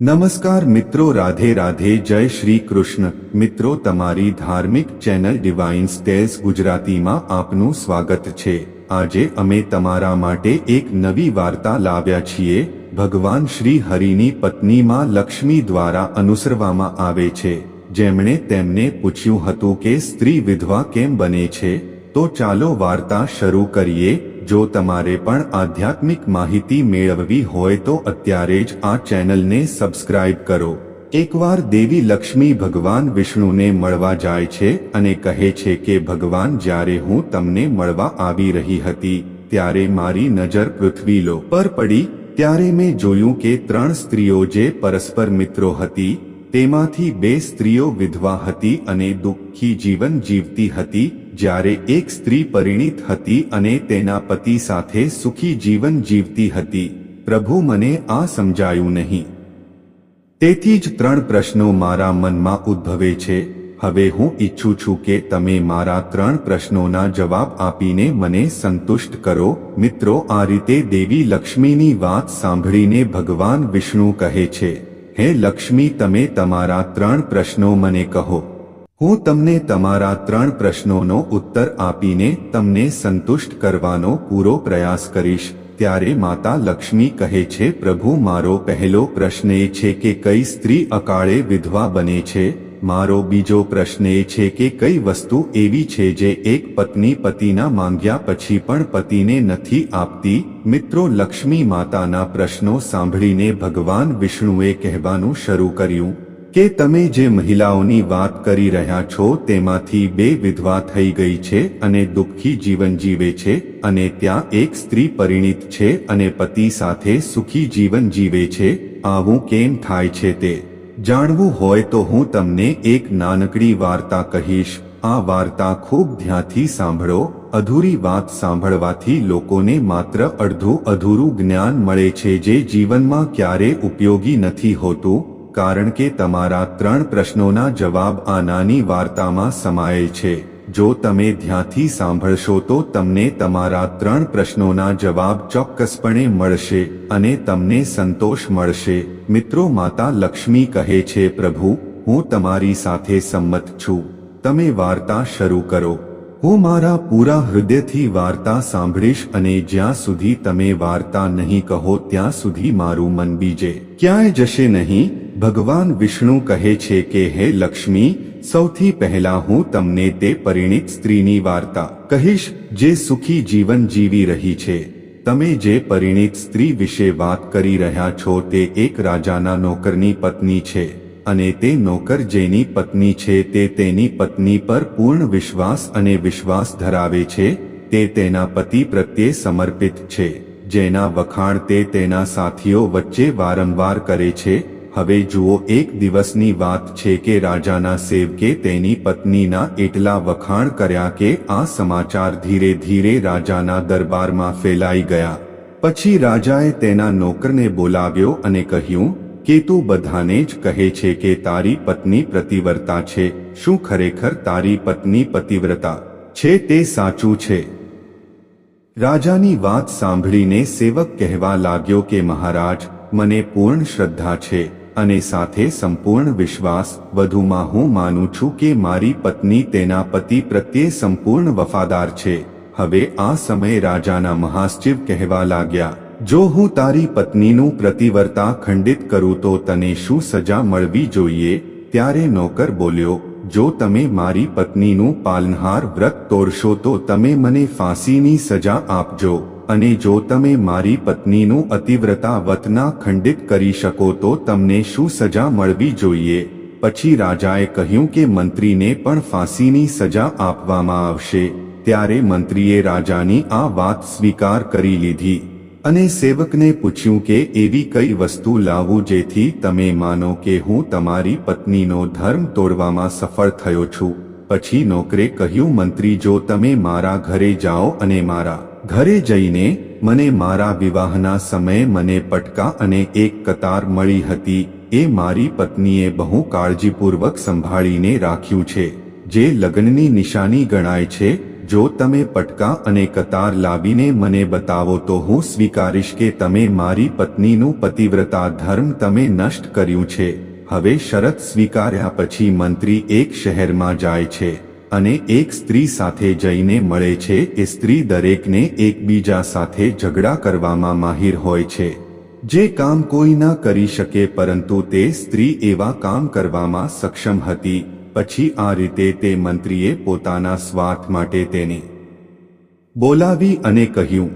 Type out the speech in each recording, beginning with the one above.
નમસ્કાર મિત્રો, રાધે રાધે, જય શ્રી કૃષ્ણ. મિત્રો, તમારી ધાર્મિક ચેનલ ડિવાઇન સ્ટેલ્સ ગુજરાતીમાં આપનું સ્વાગત છે. આજે અમે તમારા માટે એક નવી વાર્તા લાવ્યા છીએ. ભગવાન શ્રી હરિની પત્નીમાં લક્ષ્મી દ્વારા અનુસરવામાં આવે છે. જેમણે તેમને પૂછ્યું હતું કે સ્ત્રી વિધવા કેમ બને છે? તો ચાલો વાર્તા શરૂ કરીએ. જો તમારે પણ આધ્યાત્મિક માહિતી મેળવવી હોય તો અત્યારે જ આ ચેનલને સબસ્ક્રાઇબ કરો. એકવાર દેવી લક્ષ્મી ભગવાન વિષ્ણુને મળવા જાય છે અને કહે છે કે, ભગવાન, જ્યારે હું તમને મળવા આવી રહી હતી, ત્યારે મારી નજર પૃથ્વી લો. પર પડી, ત્યારે મેં જોયું કે ત્રણ સ્ત્રીઓ જે પરસ્પર મિત્રો હતી, તેમાંથી બે સ્ત્રીઓ વિધવા હતી અને દુઃખી જીવન જીવતી હતી. જ્યારે એક સ્ત્રી પરિણીત હતી અને તેના પતિ સાથે સુખી જીવન જીવતી હતી, પ્રભુ મને આ સમજાયું નહીં. તેથી જ ત્રણ પ્રશ્નો મારા મનમાં ઉદ્ભવે છે. હવે હું ઈચ્છું છું કે તમે મારા ત્રણ પ્રશ્નોના જવાબ આપીને મને સંતુષ્ટ કરો. મિત્રો, આ રીતે દેવી લક્ષ્મીની વાત સાંભળીને ભગવાન વિષ્ણુ કહે છે, હે લક્ષ્મી, તમે તમારા ત્રણ પ્રશ્નો મને કહો. હું તમને તમારા ત્રણ પ્રશ્નોનો ઉત્તર આપીને તમને સંતુષ્ટ કરવાનો પૂરો પ્રયાસ કરીશ. ત્યારે માતા લક્ષ્મી કહે છે, પ્રભુ, મારો પહેલો પ્રશ્ન એ છે કે કઈ સ્ત્રી અકાળે વિધવા બને છે? મારો બીજો પ્રશ્ન એ છે કે કઈ વસ્તુ એવી છે જે એક પત્ની પતિના માંગ્યા પછી પણ પતિને નથી આપતી? મિત્રો, લક્ષ્મી માતાના પ્રશ્નો સાંભળીને ભગવાન વિષ્ણુએ કહેવાનું શરૂ કર્યું. કે તમે જે મહિલાઓની વાત કરી રહ્યા છો તેમાંથી બે વિધવા થઈ ગઈ છે અને દુઃખી જીવન જીવે છે અને ત્યાં એક સ્ત્રી પરિણીત છે અને પતિ સાથે સુખી જીવન જીવે છે, આવું કેમ થાય છે તે જાણવું હોય તો હું તમને એક નાનકડી વાર્તા કહીશ. આ વાર્તા ખૂબ ધ્યાનથી સાંભળો. અધૂરી વાત સાંભળવાથી લોકોને માત્ર અડધું અધૂરું જ્ઞાન મળે છે જે જીવનમાં ક્યારે ઉપયોગી નથી હોતું. કારણ કે તમારા ત્રણ પ્રશ્નોના જવાબ આ નાની વાર્તામાં સમાયેલ છે. જો તમે ધ્યાનથી સાંભળશો તો તમને તમારા ત્રણ પ્રશ્નોના જવાબ ચોક્કસપણે મળશે અને તમને સંતોષ મળશે. મિત્રો, માતા લક્ષ્મી કહે છે, પ્રભુ, હું તમારી સાથે સંમત છું. તમે વાર્તા શરૂ કરો. હું મારા પૂરા હૃદયથી વાર્તા સાંભળીશ અને જ્યાં સુધી તમે વાર્તા નહીં કહો ત્યાં સુધી મારું મન બીજે. ક્યાંય જશે નહીં? ભગવાન વિષ્ણુ કહે છે કે, હે લક્ષ્મી, સૌથી પહેલા હું તમને તે પરિણિત સ્ત્રીની વાર્તા કહીશ, જે સુખી જીવન જીવી રહી છે. તમે જે પરિણિત સ્ત્રી વિશે વાત કરી રહ્યા છો તે એક રાજાના નોકરની પત્ની છે. અને તે નોકર જેની પત્ની છે, તે તેની પત્ની પર પૂર્ણ વિશ્વાસ અને વિશ્વાસ ધરાવે છે, તે તેના પતિ પ્રત્યે સમર્પિત છે, જેના વખાણ તે તેના સાથીઓ વચ્ચે વારંવાર કરે છે. હવે જુઓ, એક દિવસની વાત છે કે રાજાના સેવકે તેની પત્નીના એટલા વખાણ કર્યા કે આ સમાચાર ધીરે ધીરે રાજાના દરબારમાં ફેલાઈ ગયા. પછી રાજાએ તેના નોકરને બોલાવ્યો અને કહ્યું કે તું બધાને જ કહે છે કે તારી પત્ની પ્રતિવ્રતા છે. શું ખરેખર તારી પત્ની પતિવ્રતા છે તે સાચું છે? રાજાની વાત સાંભળીને સેવક કહેવા લાગ્યો કે મહારાજ, મને પૂર્ણ શ્રદ્ધા છે અને સાથે સંપૂર્ણ વિશ્વાસ, વધુમાં હું માનું છું કે મારી પત્ની તેના પતિ પ્રત્યે સંપૂર્ણ વફાદાર છે. હવે આ સમયે રાજાના મહાસચિવ કહેવા લાગ્યા જો હું તારી પત્નીનું પ્રતિવર્તા ખંડિત કરું તો તને શું સજા મળવી જોઈએ? ત્યારે નોકર બોલ્યો, જો તમે મારી પત્નીનું પાલનહાર વ્રત તોડશો તો તમે મને ફાંસીની સજા આપજો. અને જો તમે મારી પત્નીનું અતિવ્રતા વતના ખંડિત કરી શકો તો તમને શું સજા મળવી જોઈએ? પછી રાજાએ કહ્યું કે મંત્રીને પણ ફાંસીની સજા આપવામાં આવશે. ત્યારે મંત્રીએ રાજાની આ વાત સ્વીકાર કરી લીધી. અને સેવકને પૂછ્યું કે, એવી કઈ વસ્તુ લાવું જેથી તમે માનો કે હું તમારી પત્નીનો ધર્મ તોડવામાં સફળ થયો છું પછી નોકરે કહ્યું, મંત્રી, જો તમે મારા ઘરે જાઓ અને મારા ઘરે જઈને મને મારા વિવાહના સમયે મને પટકા અને એક કતાર મળી હતી, એ મારી પત્નીએ બહુ કાળજીપૂર્વક સંભાળીને રાખ્યું છે, જે લગ્નની નિશાની ગણાય છે જો તમે પટકા અને કતાર લાવીને મને બતાવો તો હું સ્વીકારીશ કે તમે મારી પત્નીનું પતિવ્રતા ધર્મ તમે નષ્ટ કર્યું છે. હવે શરત સ્વીકાર્યા પછી મંત્રી એક શહેરમાં જાય છે અને એક સ્ત્રી સાથે જઈને મળે છે. એ સ્ત્રી દરેકને એકબીજા સાથે ઝઘડા કરવામાં માહિર હોય છે. જે કામ કોઈ ના કરી શકે પરંતુ તે સ્ત્રી એવા કામ કરવામાં સક્ષમ હતી. પછી આ રીતે તે મંત્રીએ પોતાના સ્વાર્થ માટે તેને બોલાવી અને કહ્યું,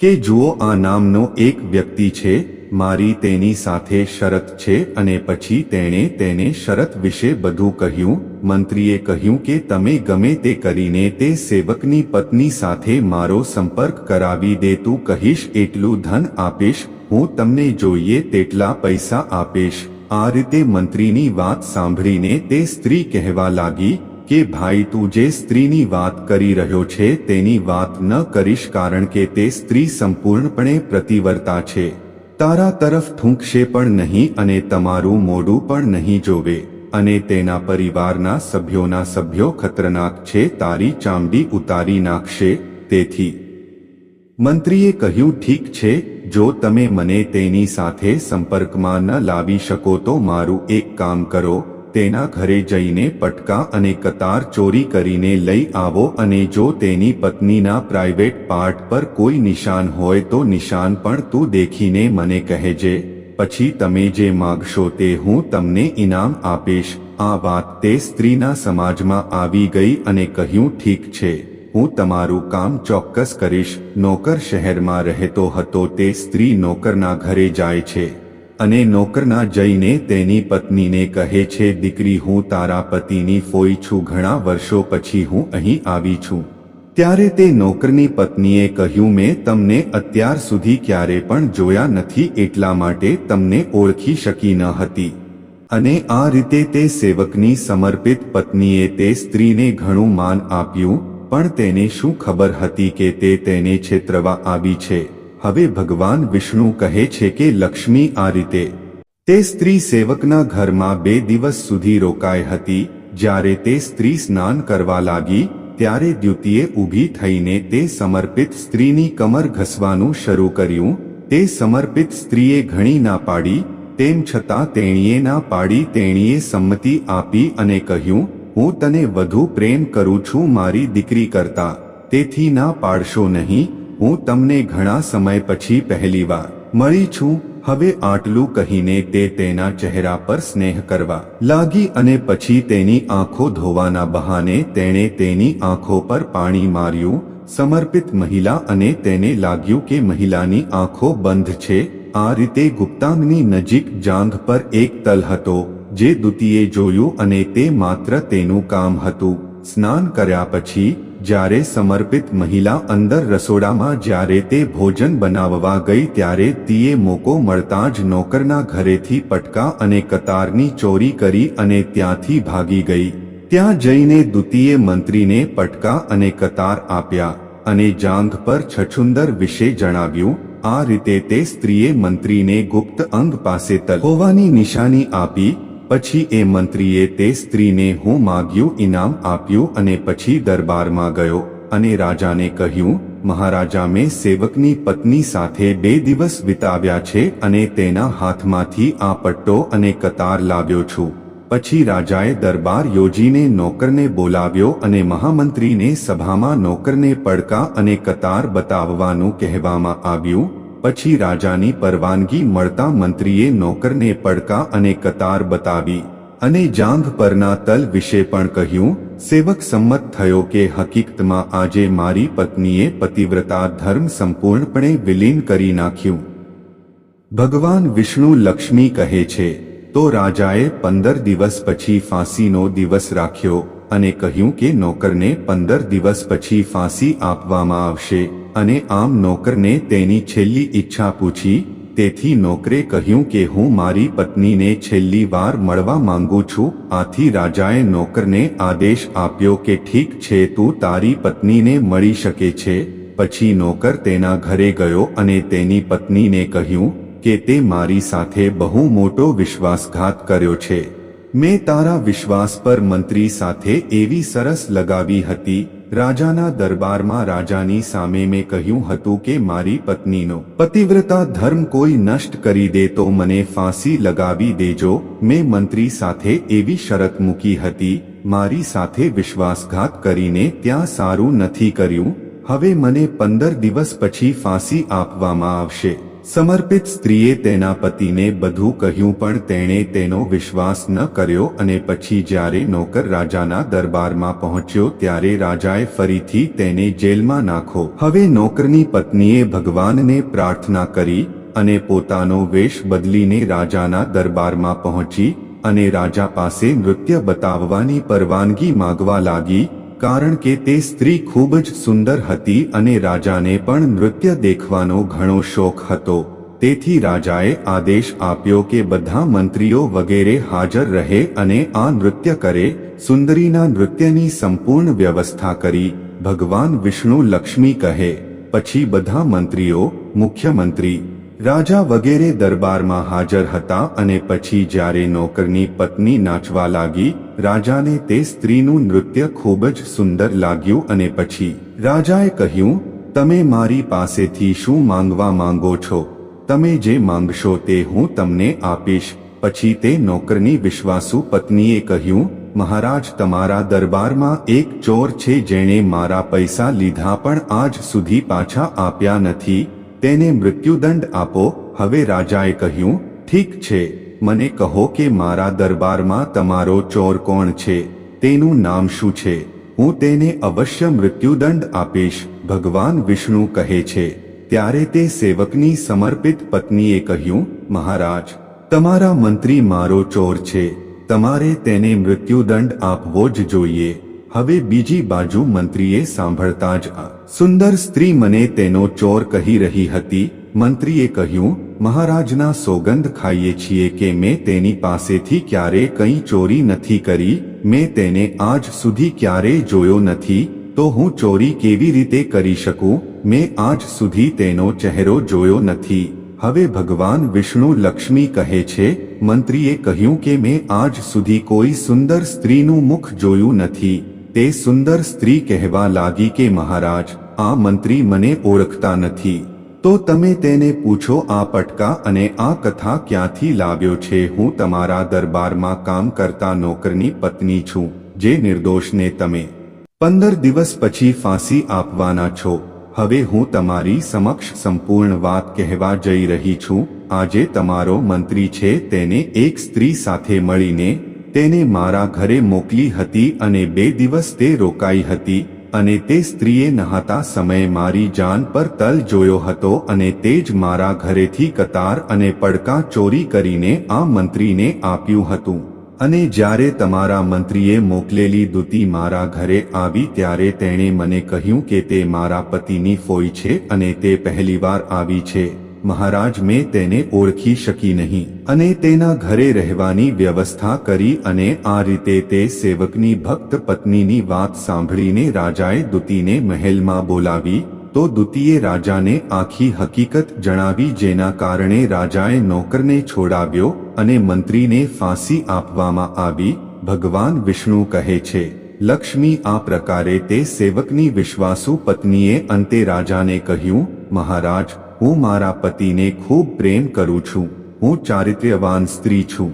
કે જુઓ, આ નામનો એક વ્યક્તિ છે, મારી તેની સાથે શરત છે અને પછી તેણે તેને શરત વિશે બધું કહ્યું. મંત્રીએ કહ્યું કે, તમે ગમે તે કરીને તે સેવકની પત્ની સાથે મારો સંપર્ક કરાવી દે, તું કહીશ, એટલું ધન આપીશ, હું તમને જોઈએ તેટલા પૈસા આપીશ. આ રીતે મંત્રીની વાત સાંભળીને તે સ્ત્રી કહેવા લાગી કે, ભાઈ, તું જે સ્ત્રીની વાત કરી રહ્યો છે તેની વાત ન કરીશ કારણ કે તે સ્ત્રી સંપૂર્ણપણે પ્રતિવર્તા છે. તારા તરફ થૂંકશે પણ નહીં અને તમારું મોઢું પણ નહીં જોવે. અને તેના પરિવારના સભ્યોના સભ્યો ખતરનાક છે, તારી ચામડી ઉતારી નાખશે. તેથી મંત્રીએ કહ્યું, ઠીક છે જો તમે મને તેની સાથે સંપર્કમાં ન લાવી શકો તો મારું એક કામ કરો, તેના ઘરે જઈને પટકા અને કતાર ચોરી કરીને લઈ આવો અને જો તેની પત્નીના પ્રાઇવેટ પાર્ટ પર કોઈ નિશાન હોય તો નિશાન પણ તું દેખીને મને કહેજે પછી તમે જે માગશો તે હું તમને ઇનામ આપીશ. આ વાત તે સ્ત્રીના સમાજમાં આવી ગઈ અને કહ્યું, ઠીક છે. હું તમારું કામ ચોક્કસ કરીશ. નોકર શહેરમાં રહેતો હતો તે સ્ત્રી નોકરના ઘરે જાય છે અને નોકરના જઈને તેની પત્નીને કહે છે, દીકરી, હું તારા પતિની ફોઈ છું. ઘણા વર્ષો પછી હું અહીં આવી છું. ત્યારે તે નોકરની પત્નીએ કહ્યું, મેં તમને અત્યાર સુધી ક્યારે પણ જોયા નથી, એટલા માટે તમને ઓળખી શકી ન હતી. અને આ રીતે તે સેવકની સમર્પિત પત્નીએ તે સ્ત્રીને ઘણું માન આપ્યું પણ તેને શું ખબર હતી કે તે તેને છેતરવા આવી છે? હવે ભગવાન વિષ્ણુ કહે છે કે, લક્ષ્મી, આ રીતે. તે સ્ત્રી સેવકના ઘરમાં બે દિવસ સુધી રોકાઈ હતી. જ્યારે તે સ્ત્રી સ્નાન કરવા લાગી, ત્યારે દ્યુતિએ ઊભી થઈને તે સમર્પિત સ્ત્રીની કમર ઘસવાનું શરૂ કર્યું. તે સમર્પિત સ્ત્રીએ ઘણી ના પાડી, તેમ છતાં તેણીએ ના પાડી તેણીએ સંમતિ આપી અને કહ્યું હું તને વધુ પ્રેમ કરું છું મારી દીકરી કરતા, તેથી ના પાડશો નહીં, હું તમને ઘણા સમય પછી પહેલીવાર મળી છું, હવે આટલું કહીને તે તેના ચહેરા પર સ્નેહ કરવા લાગી અને પછી તેની આંખો ધોવાના બહાને તેણે તેની આંખો પર પાણી માર્યું, સમર્પિત મહિલા અને તેને લાગ્યું કે મહિલાની આંખો બંધ છે, આ રીતે ગુપ્તાંગની નજીક જાંઘ પર એક તલ હતો જે દુતીએ જોયું અને તે માત્ર તેનું કામ હતું. સ્નાન કર્યા પછી, જ્યારે સમર્પિત મહિલા અંદર રસોડામાં જ્યારે તે ભોજન બનાવવા ગઈ ત્યારે તીએ મોકો મળતા જ નોકરના ઘરેથી પટકા અને કતારની ચોરી કરી અને ત્યાંથી ભાગી ગઈ. ત્યાં જઈને દુતીએ મંત્રીને પટકા અને કતાર આપ્યા અને જાંઘ પર છછુંદર વિશે જણાવ્યું, આ રીતે તે સ્ત્રીએ મંત્રીને ગુપ્ત અંગ પાસે તલ હોવાની નિશાની આપી પછી એ મંત્રીએ તે સ્ત્રીને હું માગ્યું ઇનામ આપ્યું અને પછી દરબારમાં ગયો અને રાજાને કહ્યું, મહારાજા, મેં સેવકની પત્ની સાથે બે દિવસ વિતાવ્યા છે અને તેના હાથમાંથી આ પટ્ટો અને કતાર લાવ્યો છું. પછી રાજાએ દરબાર યોજીને નોકરને બોલાવ્યો અને મહામંત્રીને સભામાં નોકરને પડકા અને કતાર બતાવવાનું કહેવામાં આવ્યું પછી રાજાની પરવાનગી મળતા મંત્રીએ નોકરને પડકા અને કતાર બતાવી અને જાંઘ પરના તલ વિશે પણ કહ્યું, સેવક સંમત થયો કે હકીકતમાં આજે મારી પત્નીએ પતિવ્રતા ધર્મ સંપૂર્ણપણે વિલીન કરી નાખ્યું. ભગવાન વિષ્ણુ લક્ષ્મી કહે છે, તો રાજાએ પંદર દિવસ પછી ફાંસીનો દિવસ રાખ્યો અને કહ્યું કે નોકરને પંદર દિવસ પછી ફાંસી આપવામાં આવશે. અને આમ નોકરને તેની છેલ્લી ઈચ્છા પૂછી, તેથી નોકરે કહ્યું કે હું મારી પત્નીને છેલ્લી વાર મળવા માંગુ છું, આથી રાજાએ નોકરને આદેશ આપ્યો કે ઠીક છે તું તારી પત્નીને મળી શકે છે, પછી નોકર તેના ઘરે ગયો અને તેની પત્નીને કહ્યું કે તે મારી સાથે બહુ મોટો વિશ્વાસઘાત કર્યો છે. મેં તારા વિશ્વાસ પર મંત્રી સાથે એવી સરસ લગાવી હતી રાજાના દરબારમાં રાજાની સામે મેં કહ્યું હતું કે મારી પત્નીનો પતિવ્રતા ધર્મ કોઈ નષ્ટ કરી દે તો મને ફાંસી લગાવી દેજો. મેં મંત્રી સાથે એવી શરત મૂકી હતી, મારી સાથે વિશ્વાસઘાત કરીને ત્યાં સારું નથી કર્યું. હવે મને પંદર દિવસ પછી ફાંસી આપવામાં આવશે. સમર્પિત સ્ત્રીએ તેના પતિને બધું કહ્યું, પણ તેણે તેનો વિશ્વાસ ન કર્યો અને પછી જ્યારે નોકર રાજાના દરબારમાં પહોંચ્યો ત્યારે રાજાએ ફરીથી તેને જેલમાં નાખો. હવે નોકરની પત્નીએ ભગવાનને પ્રાર્થના કરી અને પોતાનો વેશ બદલીને રાજાના દરબારમાં પહોંચી અને રાજા પાસે નૃત્ય બતાવવાની પરવાનગી માગવા લાગી કારણ કે તે સ્ત્રી ખૂબ જ સુંદર હતી અને રાજાને પણ નૃત્ય દેખવાનો ઘણો શોખ હતો. તેથી રાજાએ આદેશ આપ્યો કે બધા મંત્રીઓ વગેરે હાજર રહે અને આ નૃત્ય કરે. સુંદરીના નૃત્યની સંપૂર્ણ વ્યવસ્થા કરી. ભગવાન વિષ્ણુ લક્ષ્મી કહે, પછી બધા મંત્રીઓ, મુખ્યમંત્રી રાજા વગેરે દરબારમાં હાજર હતા અને પછી જ્યારે નોકરની પત્ની નાચવા લાગી, રાજાને તે સ્ત્રીનું નૃત્ય ખૂબ જ સુંદર લાગ્યું અને પછી રાજાએ કહ્યું, તમે મારી પાસેથી શું માંગવા માંગો છો? તમે જે માંગશો તે હું તમને આપીશ. પછી તે નોકરની વિશ્વાસુ પત્નીએ કહ્યું, મહારાજ, તમારા દરબારમાં એક ચોર છે જેણે મારા પૈસા લીધા પણ આજ સુધી પાછા આપ્યા નથી. તેને મૃત્યુદંડ આપો. હવે રાજાએ કહ્યું, ઠીક છે. મને કહો કે મારા દરબારમાં તમારો ચોર કોણ છે? તેનું નામ શું છે? હું તેને અવશ્ય મૃત્યુદંડ આપીશ. ભગવાન વિષ્ણુ કહે છે. ત્યારે તે સેવકની સમર્પિત પત્નીએ કહ્યું, મહારાજ, તમારા મંત્રી મારો ચોર છે. તમારે તેને મૃત્યુદંડ આપવો જ જોઈએ. હવે બીજી બાજુ મંત્રીએ સાંભળતા જ આ સુંદર સ્ત્રી મને તેનો ચોર કહી રહી હતી. મંત્રીએ કહ્યું, મહારાજના સોગંધ ખાઈએ છીએ કે મેં તેની પાસેથી ક્યારે કંઈ ચોરી નથી કરી, મેં તેને આજ સુધી ક્યારેય જોયો નથી, તો હું ચોરી કેવી રીતે કરી શકું? મેં આજ સુધી તેનો ચહેરો જોયો નથી. હવે ભગવાન વિષ્ણુ લક્ષ્મી કહે છે, મંત્રીએ કહ્યું કે મેં આજ સુધી કોઈ સુંદર સ્ત્રીનું મુખ જોયું નથી. તે સુંદર સ્ત્રી કહેવા લાગી કે, મહારાજ, આ મંત્રી મને ઓળખતા નથી. તો તમે તેને પૂછો, આ પટકા અને આ કથા ક્યાંથી લાવ્યો છે? હું તમારા દરબારમાં કામ કરતા નોકરની પત્ની છું, જે નિર્દોષને તમે પંદર દિવસ પછી ફાંસી આપવાના છો. હવે હું તમારી સમક્ષ સંપૂર્ણ વાત કહેવા જઈ રહી છું. આજે તમારો મંત્રી છે, તેને એક સ્ત્રી સાથે મળીને તેને મારા ઘરે મોકલી હતી અને બે દિવસ તે રોકાઈ હતી, અને તે સ્ત્રીએ નહાતા સમયે મારી જાન પર તલ જોયો હતો અને તે જ મારા ઘરેથી કતાર અને પડકા ચોરી કરીને આ મંત્રીને આપ્યું હતું. અને જ્યારે તમારા મંત્રીએ મોકલેલી દૂતી મારા ઘરે આવી ત્યારે તેણે મને કહ્યું કે તે મારા પતિની ફોઈ છે અને તે પહેલીવાર આવી છે. મહારાજ મેં તેને ઓળખી શકી નહીં અને તેના ઘરે રહેવાની વ્યવસ્થા કરી અને આ રીતે તે સેવકની ભક્ત પત્નીની વાત સાંભળીને રાજાએ દુતીને મહેલમાં બોલાવી, તો દુતીએ રાજાને આખી હકીકત જણાવી જેના કારણે રાજાએ નોકરને છોડાવ્યો અને મંત્રીને ફાંસી આપવામાં આવી. ભગવાન વિષ્ણુ કહે છે, લક્ષ્મી, આ પ્રકારે તે સેવકની વિશ્વાસુ પત્નીએ અંતે રાજાને કહ્યું, મહારાજ હું મારા પતિને ખૂબ પ્રેમ કરું છું. હું ચારિત્ર્યવાન સ્ત્રી છું.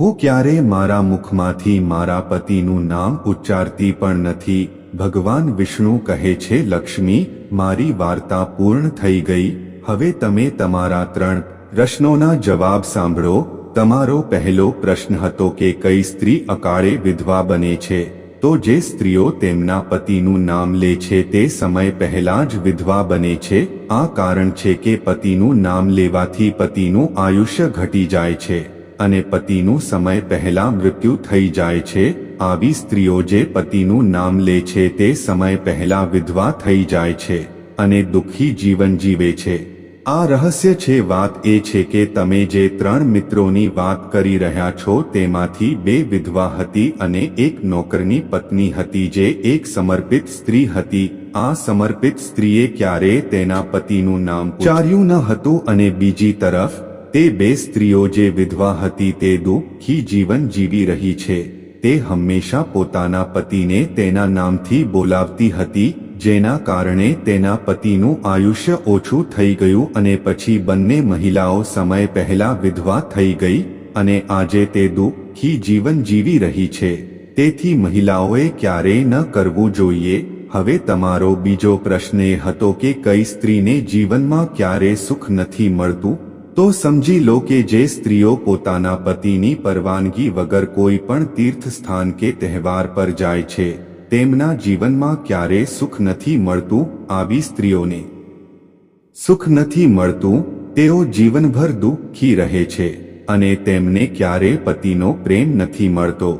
હું ક્યારેય મારા મુખમાંથી મારા પતિનું નામ ઉચ્ચારતી પણ નથી. ભગવાન વિષ્ણુ કહે છે, લક્ષ્મી, મારી વાર્તા પૂર્ણ થઈ ગઈ. હવે તમે તમારા ત્રણ પ્રશ્નોના જવાબ સાંભળો. તમારો પહેલો પ્રશ્ન હતો કે કઈ સ્ત્રી અકાળે વિધવા બને છે? તો જે સ્ત્રીઓ તેમના પતિનું નામ લે છે તે સમય પહેલા જ વિધવા બને છે, આ કારણ છે કે પતિનું નામ લેવાથી પતિનું આયુષ્ય ઘટી જાય છે, અને પતિનું સમય પહેલા મૃત્યુ થઈ જાય છે, આવી સ્ત્રીઓ જે પતિનું નામ લે છે તે સમય પહેલા વિધવા થઈ જાય છે, અને દુઃખી જીવન જીવે છે. આ રહસ્ય છે વાત એ છે કે તમે જે ત્રણ મિત્રોની વાત કરી રહ્યા છો તેમાંથી બે વિધવા હતી અને એક નોકરની પત્ની હતી જે એક સમર્પિત સ્ત્રી હતી. આ સમર્પિત સ્ત્રીએ ક્યારે તેના પતિનું નામ ઉચ્ચાર્યું ન હતું અને બીજી તરફ, તે બે સ્ત્રીઓ જે વિધવા હતી તે દુઃખી જીવન જીવી રહી છે. તે હંમેશા પોતાના પતિને તેના નામથી બોલાવતી હતી જેના કારણે તેના પતિનું આયુષ્ય ઓછું થઈ ગયું અને પછી બંને મહિલાઓ સમય પહેલા વિધવા થઈ ગઈ અને આજે તે દુઃખી જીવન જીવી રહી છે. તેથી મહિલાઓએ ક્યારેય ન કરવું જોઈએ. હવે તમારો બીજો પ્રશ્ન એ હતો કે કઈ સ્ત્રીને જીવનમાં ક્યારે સુખ નથી મળતું? તો સમજી લો કે જે સ્ત્રીઓ પોતાના પતિની પરવાનગી વગર કોઈ પણ તીર્થ સ્થાન કે તહેવાર પર જાય છે. તેમના જીવનમાં ક્યારે સુખ નથી મળતું આવી સ્ત્રીઓને. સુખ નથી મળતું, તેઓ જીવનભર દુઃખી રહે છે અને તેમને ક્યારે પતિનો પ્રેમ નથી મળતો.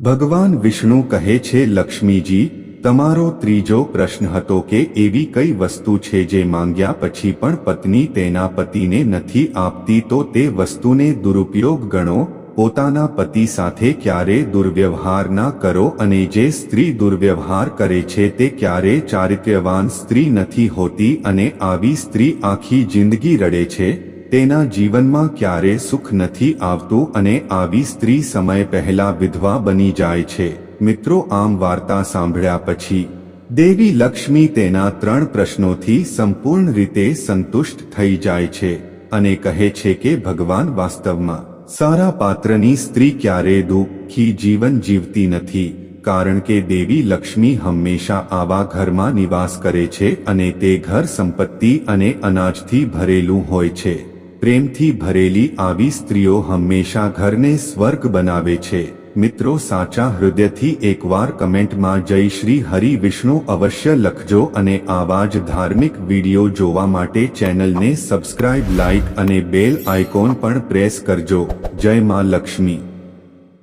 ભગવાન વિષ્ણુ કહે છે, લક્ષ્મીજી, તમારો ત્રીજો પ્રશ્ન હતો કે એવી કઈ વસ્તુ છે જે માંગ્યા પછી પણ પત્ની તેના પતિને નથી આપતી તો તે વસ્તુને દુરુપયોગ ગણો પોતાના પતિ સાથે ક્યારે દુર્વ્યવહાર ના કરો અને જે સ્ત્રી દુર્વ્યવહાર કરે છે તે ક્યારે ચારિત્ર્યવાન સ્ત્રી નથી હોતી અને આવી સ્ત્રી આખી જિંદગી રડે છે, તેના જીવનમાં ક્યારે સુખ નથી આવતું અને આવી સ્ત્રી સમય પહેલા વિધવા બની જાય છે. મિત્રો, આમ વાર્તા સાંભળ્યા પછી, દેવી લક્ષ્મી તેના ત્રણ પ્રશ્નોથી સંપૂર્ણ રીતે સંતુષ્ટ થઈ જાય છે અને કહે છે કે ભગવાન વાસ્તવમાં સારા પાત્રની સ્ત્રી ક્યારે દુઃખી જીવન જીવતી નથી, કારણ કે દેવી લક્ષ્મી હંમેશા આવા ઘરમાં નિવાસ કરે છે અને તે ઘર સંપત્તિ અને અનાજથી ભરેલું હોય છે. પ્રેમથી ભરેલી આવી સ્ત્રીઓ હંમેશા ઘરને સ્વર્ગ બનાવે છે. મિત્રો સાચા હૃદયથી એકવાર કમેન્ટમાં જય શ્રી હરિ વિષ્ણુ અવશ્ય લખજો અને આવા જ ધાર્મિક વીડિયો જોવા માટે ચેનલને સબસ્ક્રાઇબ, લાઇક અને બેલ આઇકોન પણ પ્રેસ કરજો. જય માં લક્ષ્મી.